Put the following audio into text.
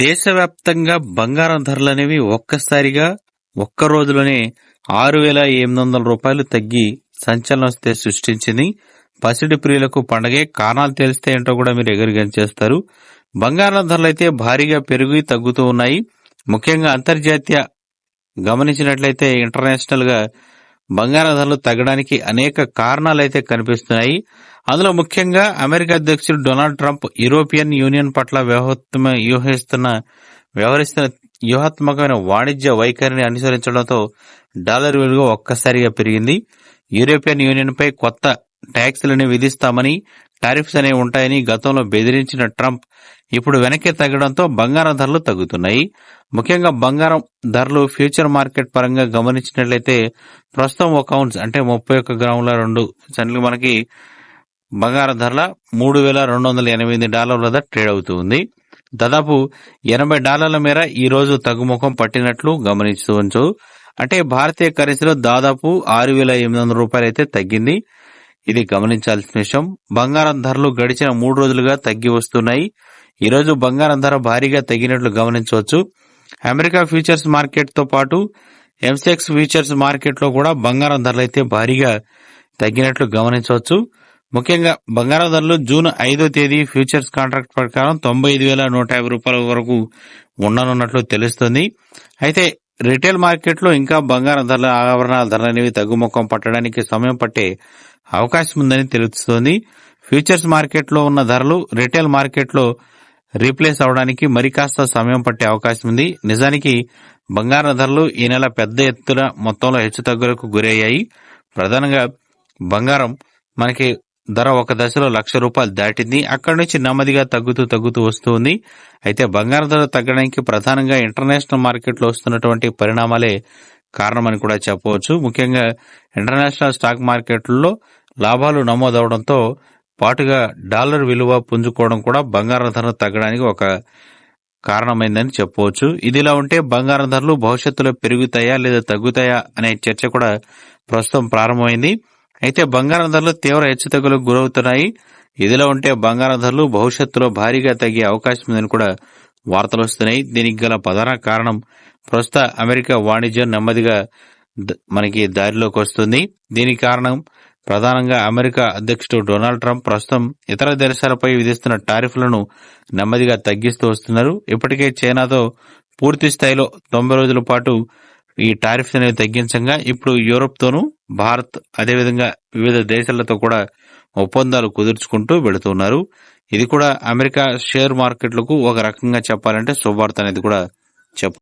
దేశవ్యాప్తంగా బంగారం ధరలు అనేవి ఒక్కసారిగా ఒక్క రోజులోనే ఆరు వేల ఎనిమిది వందల రూపాయలు తగ్గి సంచలనం సృష్టించింది. పసిడి ప్రియులకు పండగే కారణాలు తెలిస్తే ఏంటో కూడా మీరు ఎగురు చేస్తారు. బంగారం ధరలు అయితే భారీగా పెరిగి తగ్గుతూ ఉన్నాయి. ముఖ్యంగా అంతర్జాతీయ గమనించినట్లయితే ఇంటర్నేషనల్గా బంగారం ధరలు తగ్గడానికి అనేక కారణాలైతే కనిపిస్తున్నాయి. అందులో ముఖ్యంగా అమెరికా అధ్యక్షుడు డొనాల్డ్ ట్రంప్ యూరోపియన్ యూనియన్ పట్ల వ్యవహత్మ వ్యూహిస్తున్న వ్యవహరిస్తున్న వ్యూహాత్మకమైన వాణిజ్య వైఖరిని అనుసరించడంతో డాలర్ విలువ ఒక్కసారిగా పెరిగింది. యూరోపియన్ యూనియన్ పై కొత్త ట్యాక్సులని విధిస్తామని టారిఫ్స్ అనేవి ఉంటాయని గతంలో బెదిరించిన ట్రంప్ ఇప్పుడు వెనక్కి తగ్గడంతో బంగారం ధరలు తగ్గుతున్నాయి. ముఖ్యంగా బంగారం ధరలు ఫ్యూచర్ మార్కెట్ పరంగా గమనించినట్లయితే ప్రస్తుతం ఒక అవున్స్ అంటే ముప్పై ఒక్క గ్రాముల రెండు సెంట్లు మనకి బంగారం ధరల మూడు వేల రెండు వందల ఎనిమిది డాలర్ల వద్ద ట్రేడ్ అవుతుంది. దాదాపు ఎనభై డాలర్ల మేర ఈ రోజు తగ్గుముఖం పట్టినట్లు గమనించవచ్చు అంటే భారతీయ కరెన్సీలో దాదాపు ఆరు వేల ఎనిమిది వందల రూపాయలు అయితే తగ్గింది. ఇది గమనించాల్సిన విషయం. బంగారం ధరలు గడిచిన మూడు రోజులుగా తగ్గి వస్తున్నాయి. ఈరోజు బంగారం ధర భారీగా తగ్గినట్లు గమనించవచ్చు. అమెరికా ఫ్యూచర్స్ మార్కెట్తో పాటు ఎంసెక్స్ ఫ్యూచర్స్ మార్కెట్లో కూడా బంగారం ధరలు అయితే భారీగా తగ్గినట్లు గమనించవచ్చు. ముఖ్యంగా బంగారం ధరలు జూన్ ఐదో తేదీ ఫ్యూచర్స్ కాంట్రాక్ట్ ప్రకారం తొంభై ఐదు వేల నూట యాభై రూపాయల వరకు ఉండనున్నట్లు తెలుస్తుంది. అయితే రిటైల్ మార్కెట్లో ఇంకా బంగారం ధరల ఆభరణాల ధరలు అనేవి తగ్గుముఖం పట్టడానికి సమయం పట్టే అవకాశం ఉందని తెలుస్తోంది. ఫ్యూచర్స్ మార్కెట్లో ఉన్న ధరలు రిటైల్ మార్కెట్లో రీప్లేస్ అవడానికి మరి కాస్త సమయం పట్టే అవకాశం ఉంది నిజానికి బంగారం ధరలు ఈ నెల పెద్ద ఎత్తున మొత్తంలో హెచ్చుతగ్గులకు గురయ్యాయి. ప్రధానంగా బంగారం మనకి ధర ఒక దశలో లక్ష రూపాయలు దాటింది. అక్కడి నుంచి నెమ్మదిగా తగ్గుతూ తగ్గుతూ వస్తుంది. అయితే బంగారం ధర తగ్గడానికి ప్రధానంగా ఇంటర్నేషనల్ మార్కెట్లో వస్తున్నటువంటి పరిణామాలే కారణమని కూడా చెప్పవచ్చు. ముఖ్యంగా ఇంటర్నేషనల్ స్టాక్ మార్కెట్లలో లాభాలు నమోదవడంతో పాటుగా డాలర్ విలువ పుంజుకోవడం కూడా బంగారం ధర తగ్గడానికి ఒక కారణమైందని చెప్పవచ్చు. ఇదిలా ఉంటే బంగారం ధరలు భవిష్యత్తులో పెరుగుతాయా లేదా తగ్గుతాయా అనే చర్చ కూడా ప్రస్తుతం ప్రారంభమైంది. అయితే బంగారం ధరలు తీవ్ర హెచ్చుతగ్గులకు గురవుతున్నాయి. ఇదిలా ఉంటే బంగారం ధరలు భవిష్యత్తులో భారీగా తగ్గే అవకాశం ఉందని కూడా వార్తలు వస్తున్నాయి. దీనికి గల ప్రధాన కారణం ప్రస్తుత అమెరికా వాణిజ్యం నెమ్మదిగా మనకి దారిలోకి వస్తుంది. దీనికి కారణం ప్రధానంగా అమెరికా అధ్యక్షుడు డొనాల్డ్ ట్రంప్ ప్రస్తుతం ఇతర దేశాలపై విధిస్తున్న టారిఫ్లను నెమ్మదిగా తగ్గిస్తూ వస్తున్నారు. ఇప్పటికే చైనాతో పూర్తి స్థాయిలో తొంభై రోజుల పాటు ఈ టారిఫ్స్ అనేవి తగ్గించగా ఇప్పుడు యూరోప్తోనూ భారత్ అదేవిధంగా వివిధ దేశాలతో కూడా ఒప్పందాలు కుదుర్చుకుంటూ వెళుతున్నారు. ఇది కూడా అమెరికా షేర్ మార్కెట్లకు ఒక రకంగా చెప్పాలంటే శుభార్త అనేది కూడా చెప్పు